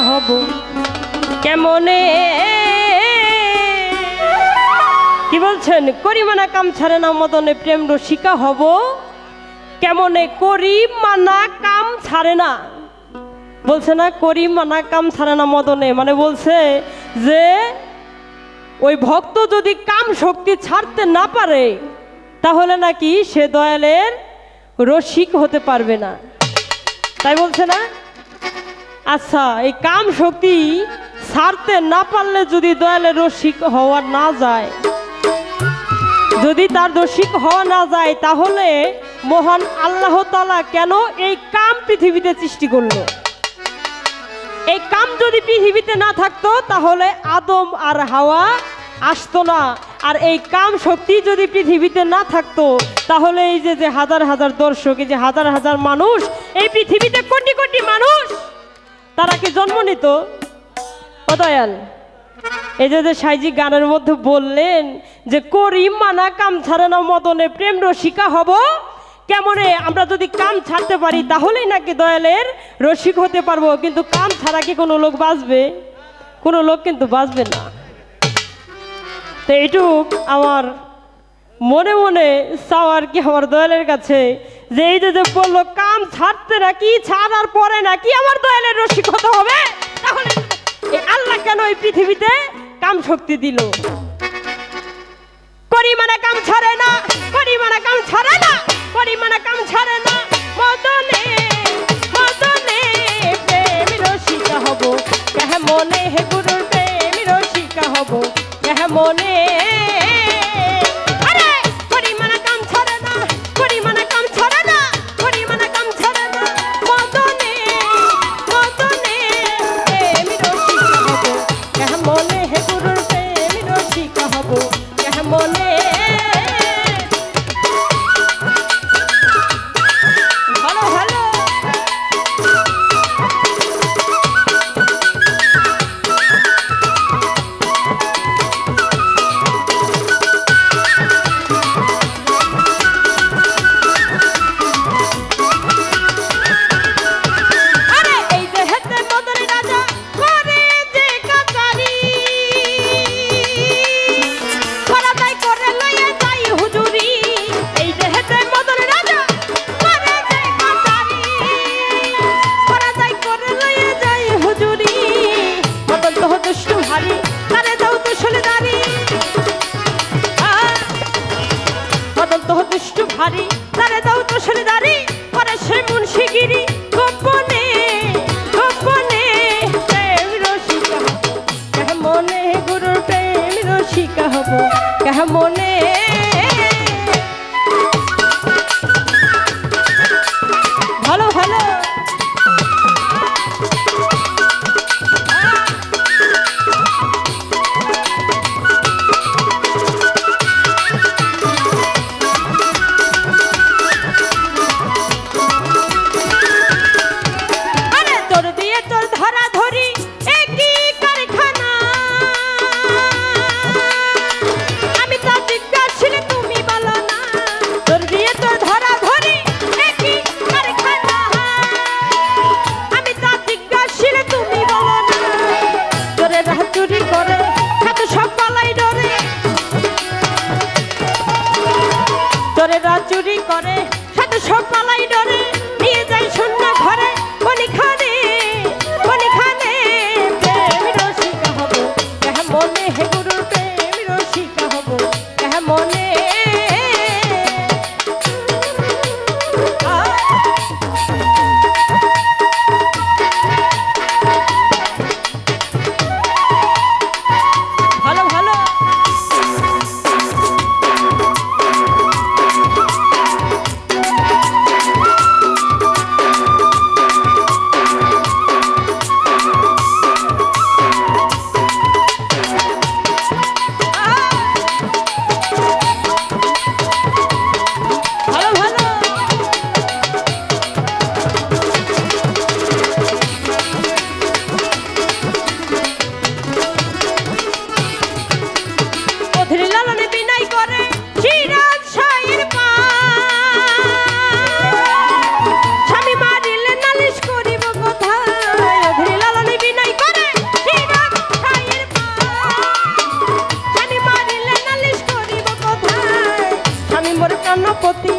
হব। কেমনে? কি বলছেন? করিমানা কাম ছাড়ে না, মদনে প্রেম রসিকা হব। কেমনে? করি মানা কাম ছাড়ে না। বলছে না করি মানা কাম ছাড়ে না, মদনে। মানে বলছে যে, ওই ভক্ত যদি কাম শক্তি ছাড়তে না পারে, তাহলে নাকি সে দয়ালের রসিক হতে পারবে না। তাই বলছে না আচ্ছা এই কাম শক্তি ছাড়তে না পারলে যদি দয়ালের রসিক হওয়া না যায়, যদি তার রসিক হওয়া না যায়, তাহলে মহান আল্লাহ তালা কেন এই কাম পৃথিবীতে সৃষ্টি করল? এই কাম যদি পৃথিবীতে না থাকতো, তাহলে আদম আর হাওয়া আসতো না। আর এই কাম শক্তি যদি পৃথিবীতে না থাকতো, তাহলে এই যে যে হাজার হাজার দর্শক, এই যে হাজার হাজার মানুষ, এই পৃথিবীতে কোটি কোটি মানুষ তারা কি জন্ম নিত? অদয়াল দয়াল, এই যে যে সাইজি গানের মধ্যে বললেন যে, করি মানা কাম ছাড়ে না মদনে প্রেম রসিকা হব, কেমনে আমরা যদি কাম ছাড়তে পারি তাহলেই নাকি দয়ালের রসিক হতে পারব। কিন্তু কাম ছাড়া কি কোনো লোক বাঁচবে? কোনো লোক কিন্তু বাঁচবে না। তো এইটুক আমার মনে মনে চাওয়ার কি আমার দয়ালের কাছে যে এই যে বলল, কাম ছাড়তে নাকি ছাড়ার পরে নাকি আমার দয়ালের রসিকতা হবে? তাহলে আল্লাহ কেন এই পৃথিবীতে কাম শক্তি দিল? মানে কাম ছাড়ে না পরিমাণে ভারী তারে দাও তো সলিদারি মদন তো দুষ্টু ভারী। তারে দাও তো সলিদারি চুরি করে। সাথে সব পালাই চরণ পতি